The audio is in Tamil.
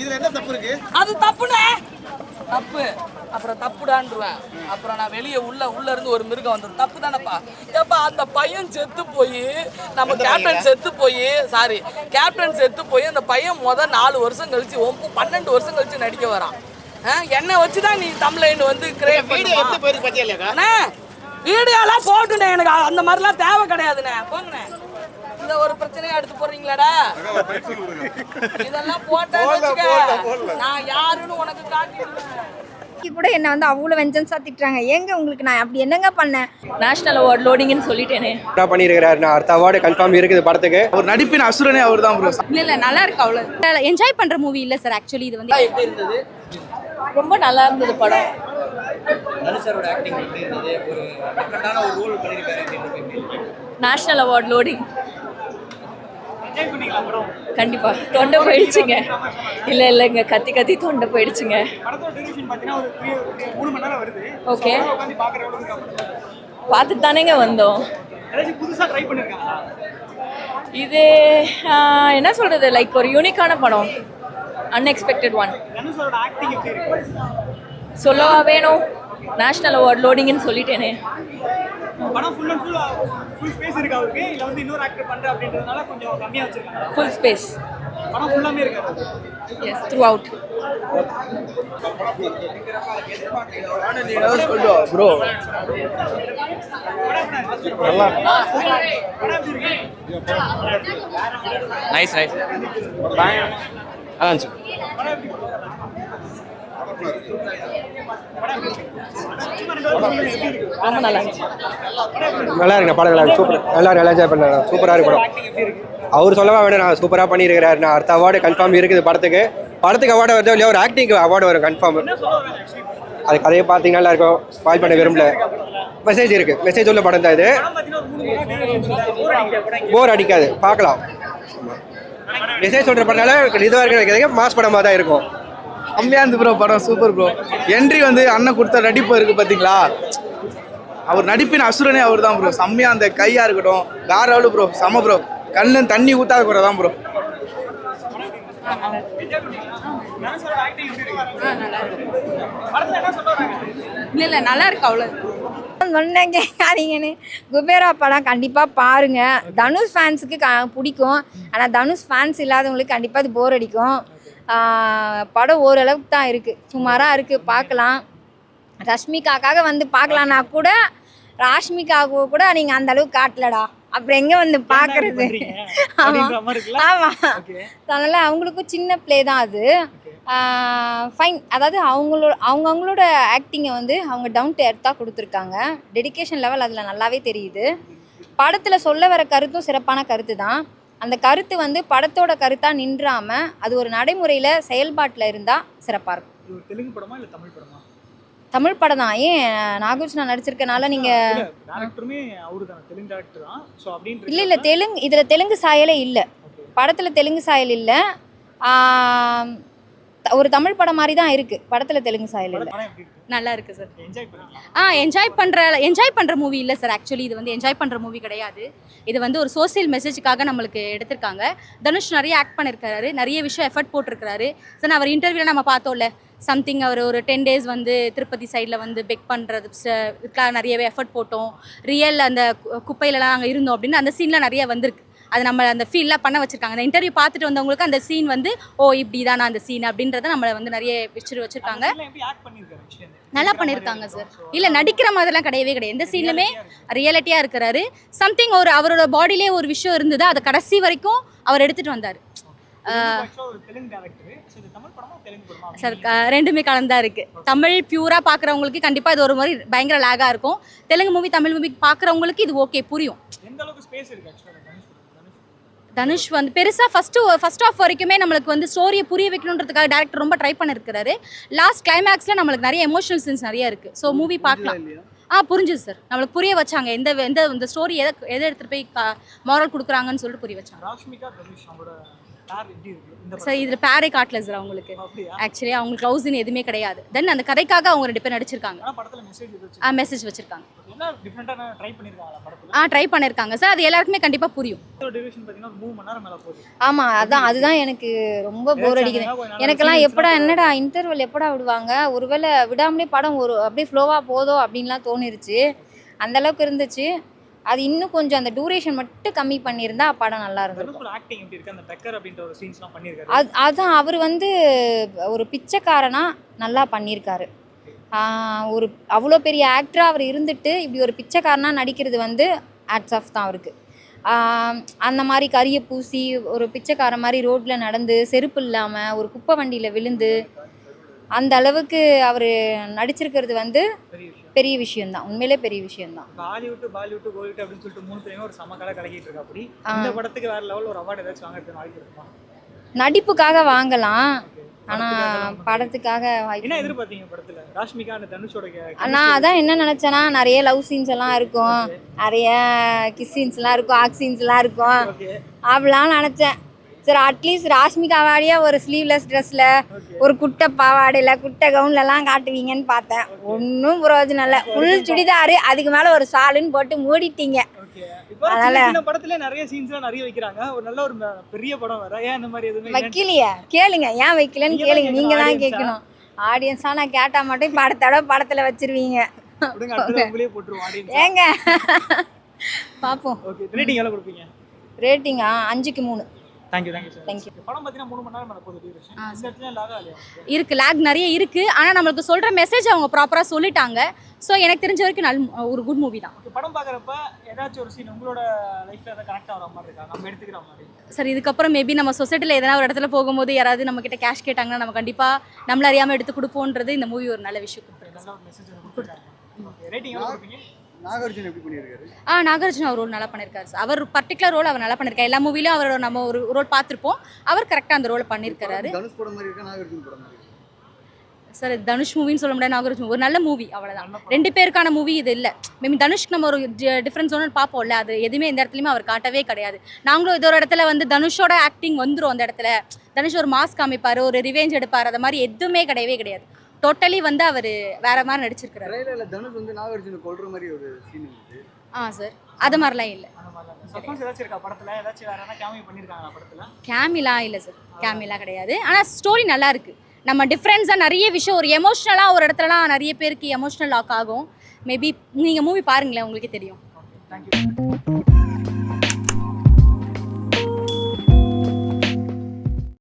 இதுல என்ன தப்பு இருக்கு? அது தப்புனே தப்பு. அப்புறம் தப்புடான்றுவேன். அப்புறம் நான் வெளியே உள்ள உள்ள இருந்து ஒரு மிருகம் வந்துடும் தப்பு தானேப்பா ஏப்பா அந்த பையன் செத்து போய் நம்ம கேப்டன் செத்து போய் சாரி கேப்டன் செத்து போய் அந்த பையன் முத நாலு வருஷம் கழிச்சு ஒம்பு பன்னெண்டு வருஷம் கழிச்சு நடிக்க வரான். என்னை வச்சு தான் நீ தமிழ்லைன் வந்து கிரியேட் அண்ணே வீடியோலாம் போட்டுண்ணே எனக்கு அந்த மாதிரிலாம் தேவை கிடையாதுண்ணே. போங்கண்ணே. இந்த ஒரு பிரச்சனையை எடுத்து போடுறீங்களாடா? இதெல்லாம் வச்சுக்க நான் யாருன்னு உனக்கு காட்டிடுவேன். கூட என்ன வந்து அவ்வளோ வெஞ்சன்ஸாக திட்டுறாங்க. ஏங்க உங்களுக்கு நான் அப்படி என்னங்க பண்ணேன்? நேஷனல் அவார்ட் லோடிங்னு சொல்லிட்டேனே. என்ன பண்ணியிருக்கிறாரு நான் அடுத்த அவார்டு கன்ஃபார்ம் இருக்குது படத்துக்கு. ஒரு நடிப்பின் அசுரனே அவர் தான் ப்ரோ இல்ல இல்ல நல்லா இருக்கு அவ்வளவு. என்ஜாய் பண்ற மூவி இல்ல சார் ஆக்சுவலி இது வந்து. எப்படி இருந்தது? ரொம்ப நல்லா இருந்தது படம். நேஷனல் அவார்ட் லோடிங் கண்டிப்பா. தொண்டை போயிடுச்சுங்க. இல்ல இல்லைங்க கத்தி கத்தி தொண்டை போயிடுச்சுங்க. ஓகே பார்த்துட்டு தானேங்க வந்தோம். இது என்ன சொல்றது? லைக் ஒரு யூனிக்கான படம். அன்எக்ஸ்பெக்டட் ஒன் சொல்லவா வேணும்? நேஷனல் அவார்ட் லோடிங்னு சொல்லிட்டேனே. படம் full and full full space இருக்கு அவருக்கு. இல்ல வந்து இன்னொரு ஆக்டர் பண்ற அப்படின்றதுனால கொஞ்சம் கம்மியா வச்சிருக்காங்க. ஃபுல் ஸ்பேஸ் படம் ஃபுல்லாமே இருக்காரு yes throughout bro nice nice ரொம்ப நல்லா நல்லா இருக்கு. படம் நல்லா சூப்பர் எல்லாரும் நல்லா என்ஜாய் பண்ணாங்க சூப்பராக இருக்கு. படம். அவர் சொல்லவா வேணும் நான் சூப்பராக பண்ணியிருக்கிறாரு. நான் அடுத்த அவார்டு கன்ஃபார்ம் இருக்குது படத்துக்கு. படத்துக்கு அவார்டு வருதோ இல்லையா ஒரு ஆக்டிங்க்கு அவார்டு வரும் கன்ஃபார்ம் அது கதையை பார்த்தீங்கன்னா நல்லா இருக்கும். ஸ்பாயில் பண்ண விரும்பல. மெசேஜ் இருக்கு. மெசேஜ் உள்ள படம் தான் இது. போர் அடிக்காது. பார்க்கலாம். மெசேஜ் சொல்கிற படனால இதுவாக இருக்கிற மாஸ் படமாக தான் இருக்கும். கம்மியா இருந்து ப்ரோ படம் சூப்பர் ப்ரோ என்ட்ரி வந்து அண்ணன் கொடுத்த நடிப்பு இருக்கு பார்த்தீங்களா அவர் நடிப்பின் அசுரனே அவர் தான் ப்ரோ செம்மையாக அந்த கையாக இருக்கட்டும் வேற ஆளு ப்ரோ செம ப்ரோ கண்ணு தண்ணி ஊத்தாத கூட தான் ப்ரோ இல்ல இல்லை நல்லா இருக்கு அவ்வளோ சொன்னேன் கேட்காதீங்கன்னு குபேரா படம் கண்டிப்பாக பாருங்கள் தனுஷ் ஃபேன்ஸுக்கு க பிடிக்கும். ஆனால் தனுஷ் ஃபேன்ஸ் இல்லாதவங்களுக்கு கண்டிப்பாக அது போர் அடிக்கும். படம் ஓரளவுக்கு தான் இருக்குது சுமாராக இருக்குது பார்க்கலாம். ரஷ்மிகாக்காக வந்து பார்க்கலான்னா கூட ராஷ்மிகாவுக்கு கூட நீங்கள் அந்த அளவுக்கு காட்டலடா. அப்புறம் எங்கே வந்து இருக்குல்ல? ஆமாம் அதனால் அவங்களுக்கும் சின்ன ப்ளே தான் அது. ஃபைன் அதாவது அவங்களோட அவங்கவுங்களோட ஆக்டிங்கை வந்து அவங்க டவுன் டு எர்த்தாக கொடுத்துருக்காங்க. டெடிகேஷன் லெவல் அதில் நல்லாவே தெரியுது. படத்தில் சொல்ல வர கருத்தும் சிறப்பான கருத்து தான் அந்த கருத்து வந்து படத்தோட கருத்தாக நின்றாமல் அது ஒரு நடைமுறையில் செயல்பாட்டில் இருந்தால் சிறப்பாக இருக்கும். தெலுங்கு படமா இல்ல தமிழ் படமா? தமிழ் படம் தான். ஏன் நாகார்ஜுனா நடிச்சிருக்கனால அப்படின்ற இல்லை இல்லை தெலுங்கு இதில் தெலுங்கு சாயலே இல்லை. படத்தில் தெலுங்கு சாயல் இல்லை. ஒரு தமிழ் படம் மாதிரி தான் இருக்குது படத்தில் தெலுங்கு சாயல் இல்லை. நல்லா இருக்கு சார் ஆ என்ஜாய் பண்ற என்ஜாய் பண்ற மூவி இல்ல சார் ஆக்சுவலி இது வந்து என்ஜாய் பண்ற மூவி கிடையாது. இது வந்து ஒரு சோசியல் மெசேஜுக்காக நம்மளுக்கு எடுத்திருக்காங்க. தனுஷ் நிறைய ஆக்ட் பண்ணிருக்காரு. நிறைய விஷயம் எஃபர்ட் போட்டிருக்காரு சார் அவர் இன்டர்வியூல நம்ம பார்த்தோம்ல. சம்திங் அவர் ஒரு டென் டேஸ் வந்து திருப்பதி சைடில் வந்து பெக் பண்ணுறது இதுக்காக நிறையவே எஃபர்ட் போட்டோம். ரியல் அந்த கு- குப்பையிலலாம் நாங்கள் இருந்தோம் அப்படின்னு அந்த சீன்லாம் நிறைய வந்திருக்கு. அது நம்ம அந்த ஃபீல்லாம் பண்ண வச்சிருக்காங்க. அந்த இன்டர்வியூ பார்த்துட்டு வந்தவங்களுக்கு அந்த சீன் வந்து ஓ இப்படி தானா அந்த சீன் அப்படின்றத நம்மளை வந்து நிறைய வச்சுட்டு வச்சிருக்காங்க. நல்லா பண்ணியிருக்காங்க சார் இல்லை நடிக்கிற மாதிரிலாம் கிடையவே கிடையாது. எந்த சீன்லுமே ரியாலிட்டியாக இருக்கிறாரு. சம்திங் ஒரு அவரோட பாடியிலே ஒரு விஷயம் இருந்தது. அதை கடைசி வரைக்கும் அவர் எடுத்துகிட்டு வந்தார். சார் ரெண்டுமே கலந்தா இருக்கு. தமிழ் பியூராக பார்க்குறவங்களுக்கு கண்டிப்பாக இது ஒரு மாதிரி பயங்கர லேகாக இருக்கும். தெலுங்கு மூவி தமிழ் மூவி பார்க்குறவங்களுக்கு இது ஓகே புரியும் எந்த அளவுக்கு ஸ்பேஸ் இருக்கு ஆக்சுவலா தனுஷ் வந்து பெருசாக ஃபஸ்ட்டு ஃபர்ஸ்ட் ஆஃப் வரைக்குமே நம்மளுக்கு வந்து ஸ்டோரியை புரிய வைக்கணுன்றதுக்காக டேரக்டர் ரொம்ப ட்ரை பண்ணிருக்கிறாரு. லாஸ்ட் கிளைமேக்ஸில் நம்மளுக்கு நிறைய எமோஷனல் சீன்ஸ் நிறைய இருக்குது ஸோ மூவி பார்க்கலாம். ஆ புரிஞ்சுது சார் நம்மளுக்கு புரிய வச்சாங்க. எந்த எந்த இந்த ஸ்டோரி எதை எதை எடுத்துகிட்டு போய் மாரல் கொடுக்குறாங்கன்னு சொல்லிட்டு புரிய வச்சாங்க. சார் இதில் பேரே காட்டல சார் அவங்களுக்கு. ஆக்சுவலி அவங்களுக்கு லவ்ஸ்னு எதுவுமே கிடையாது. தென் அந்த கதைக்காக அவங்க ரெண்டு பேர் நடிச்சிருக்காங்க. மெசேஜ் வச்சு ஆ மெசேஜ் வச்சிருக்காங்க. ஆ ட்ரை பண்ணியிருக்காங்க சார் அது எல்லாருக்குமே கண்டிப்பாக புரியும். ஆமாம் அதான் அதுதான் எனக்கு ரொம்ப போர் அடிக்குது. எனக்கெல்லாம் எப்படா என்னடா இன்டர்வல் எப்படா விடுவாங்க? ஒருவேளை விடாமலே படம் ஒரு அப்படியே ஃப்ளோவாக போதோ அப்படின்லாம் தோணிருச்சு. அந்த அளவுக்கு இருந்துச்சு. அது இன்னும் கொஞ்சம் அந்த டூரேஷன் மட்டும் கம்மி பண்ணியிருந்தா படம் நல்லா இருந்திருக்கும். பண்ணிருக்காரு அது அதான் அவர் வந்து ஒரு பிச்சைக்காரனா நல்லா பண்ணியிருக்காரு. ஒரு அவ்வளோ பெரிய ஆக்டராக அவர் இருந்துட்டு இப்படி ஒரு பிச்சைக்காரனா நடிக்கிறது வந்து ஆட்ஸ் ஆஃப் தான் அவருக்கு. அந்த மாதிரி கறியை பூசி ஒரு பிச்சைக்கார மாதிரி ரோட்டில் நடந்து செருப்பு இல்லாமல் ஒரு குப்பை வண்டியில் விழுந்து அந்த அளவுக்கு அவர் நடிச்சிருக்கிறது வந்து பெரிய விஷயம் விஷயம்தான். உண்மையிலே பெரிய விஷயம்தான். இப்ப ஹாலிவுட் பாலிவுட் கோலிவுட் அப்படின்னு சொல்லிட்டு மூணு பேருமே ஒரு சம கலை கலக்கிட்டு இருக்கா அப்படி. இந்த படத்துக்கு வேற லெவல் ஒரு அவார்டு ஏதாச்சும் வாய்ப்பு இருக்குமா? நடிப்புக்காக வாங்கலாம். ஆனால் படத்துக்காக என்ன எதிர்பார்த்தீங்க படத்துல? ராஷ்மிகா அந்த தனுஷோட நான் அதான் என்ன நினச்சேன்னா நிறைய லவ் சீன்ஸ் எல்லாம் இருக்கும். நிறைய கிஸ் சீன்ஸ்லாம் இருக்கும் ஆக் சீன்ஸ்லாம் இருக்கும். Okay. அப்படிலாம் நினச்சேன். சரி அட்லீஸ்ட் ராஷ்மிகா வாடியா ஒரு ஸ்லீவ்லெஸ் ட்ரெஸ்ஸில் ஒரு குட்டை பாவாடையில் குட்டை கவுன்லலாம் காட்டுவீங்கன்னு பார்த்தேன். ஒன்றும் பிரயோஜனம் இல்லை. ஃபுல் சுடிதாரு அதுக்கு மேலே ஒரு ஷாலுன்னு போட்டு மூடிட்டீங்க. அதனால- படத்துல நிறைய சீன்ஸ்லாம் நிறைய வைக்கிறாங்க. ஒரு நல்ல ஒரு பெரிய படம் வேற. ஏன் இந்த மாதிரி எதுவுமே வைக்கலையே. கேளுங்க. ஏன் வைக்கலன்னு நீங்க கேளுங்க. நீங்கள் தான் கேட்கணும், ஆடியன்ஸாக நான் கேட்டால் மட்டும் படத்தோட படத்தில் வச்சிருவீங்க. ஏங்க. Okay. rating எவ்வளவு கொடுப்பீங்க? ரேட்டிங்கா அஞ்சுக்கு மூணு. Thank you thank you. படம் பார்த்தீங்கன்னா மூணு மணி நேரம் போகுது இருக்கு லேக் நிறைய இருக்கு. ஆனால் நம்மளுக்கு சொல்கிற மெசேஜ் அவங்க ப்ராப்பராக சொல்லிட்டாங்க. ஸோ எனக்கு தெரிஞ்ச வரைக்கும் நல் ஒரு குட் மூவி தான். படம் பார்க்குறப்ப ஏதாச்சும் ஒரு சீன் உங்களோட லைஃப்ல ஏதாவது கனெக்ட் ஆகிற மாதிரி இருக்கா? நம்ம எடுத்துக்கிற மாதிரி. சார் இதுக்கப்புறம் மேபி நம்ம சொசைட்டியில் எதனா ஒரு இடத்துல போகும்போது யாராவது நம்ம கிட்ட கேஷ் கேட்டாங்கன்னா நம்ம கண்டிப்பாக நம்மள அறியாமல் எடுத்து கொடுப்போன்றது இந்த மூவி ஒரு நல்ல விஷயம் கொடுத்துருக்கு. நல்ல ஒரு மெசேஜ் கொடுத்துருக்காங்க. ரேட்டிங் நாகார்ஜுன் எப்படி பண்ணியிருக்காரு? ஆ நாகார்ஜுன அவர் ரோல் நல்லா பண்ணியிருக்காரு சார் அவர் பர்டிகுலர் ரோல் அவர் நல்லா பண்ணியிருக்காரு. எல்லா மூவிலையும் அவரோட நம்ம ஒரு ரோல் பார்த்துருப்போம். அவர் கரெக்டாக அந்த ரோல் பண்ணியிருக்காரு. தனுஷ் படம் மாதிரி இருக்கா? நாகார்ஜுன் படம் மாதிரி இருக்கா? சார் தனுஷ் மூவின்னு சொல்ல முடியாது நாகார்ஜுன் ஒரு நல்ல மூவி அவ்வளோதான் ரெண்டு பேருக்கான மூவி இது இல்லை. மேபி தனுஷ்க்கு நம்ம ஒரு டிஃப்ரென்ஸ் ஒன்று பார்ப்போம்ல அது எதுவுமே இந்த இடத்துலையுமே அவர் காட்டவே கிடையாது. நாங்களும் இது ஒரு இடத்துல வந்து தனுஷோட ஆக்டிங் வந்துரும் அந்த இடத்துல. தனுஷ் ஒரு மாஸ் காமிப்பார் ஒரு ரிவெஞ்ச் எடுப்பார் அது மாதிரி எதுவுமே கிடையவே கிடையாது. டோட்டலி வந்து அவர் வேற மாதிரி நடிச்சிருக்கிறாரு. ட்ரைலர்ல தனுஷ் வந்து நாகார்ஜுனை கொல்ற மாதிரி ஒரு சீன் இருக்கு. ஆ சார் அது மாதிரிலாம் இல்லை. சப்போஸ் ஏதாச்சும் இருக்கா படத்துல? ஏதாச்சும் வேற எதனா கேமியோ பண்ணிருக்காங்களா படத்துல? கேமிலாம் இல்லை சார் கேமிலாம் கிடையாது. ஆனால் ஸ்டோரி நல்லா இருக்கு. நம்ம டிஃப்ரென்ஸாக நிறைய விஷயம் ஒரு எமோஷ்னலாக ஒரு இடத்துலலாம் நிறைய பேருக்கு எமோஷ்னல் லாக் ஆகும். மேபி நீங்கள் மூவி பாருங்களேன் உங்களுக்கே தெரியும். தேங்க்யூ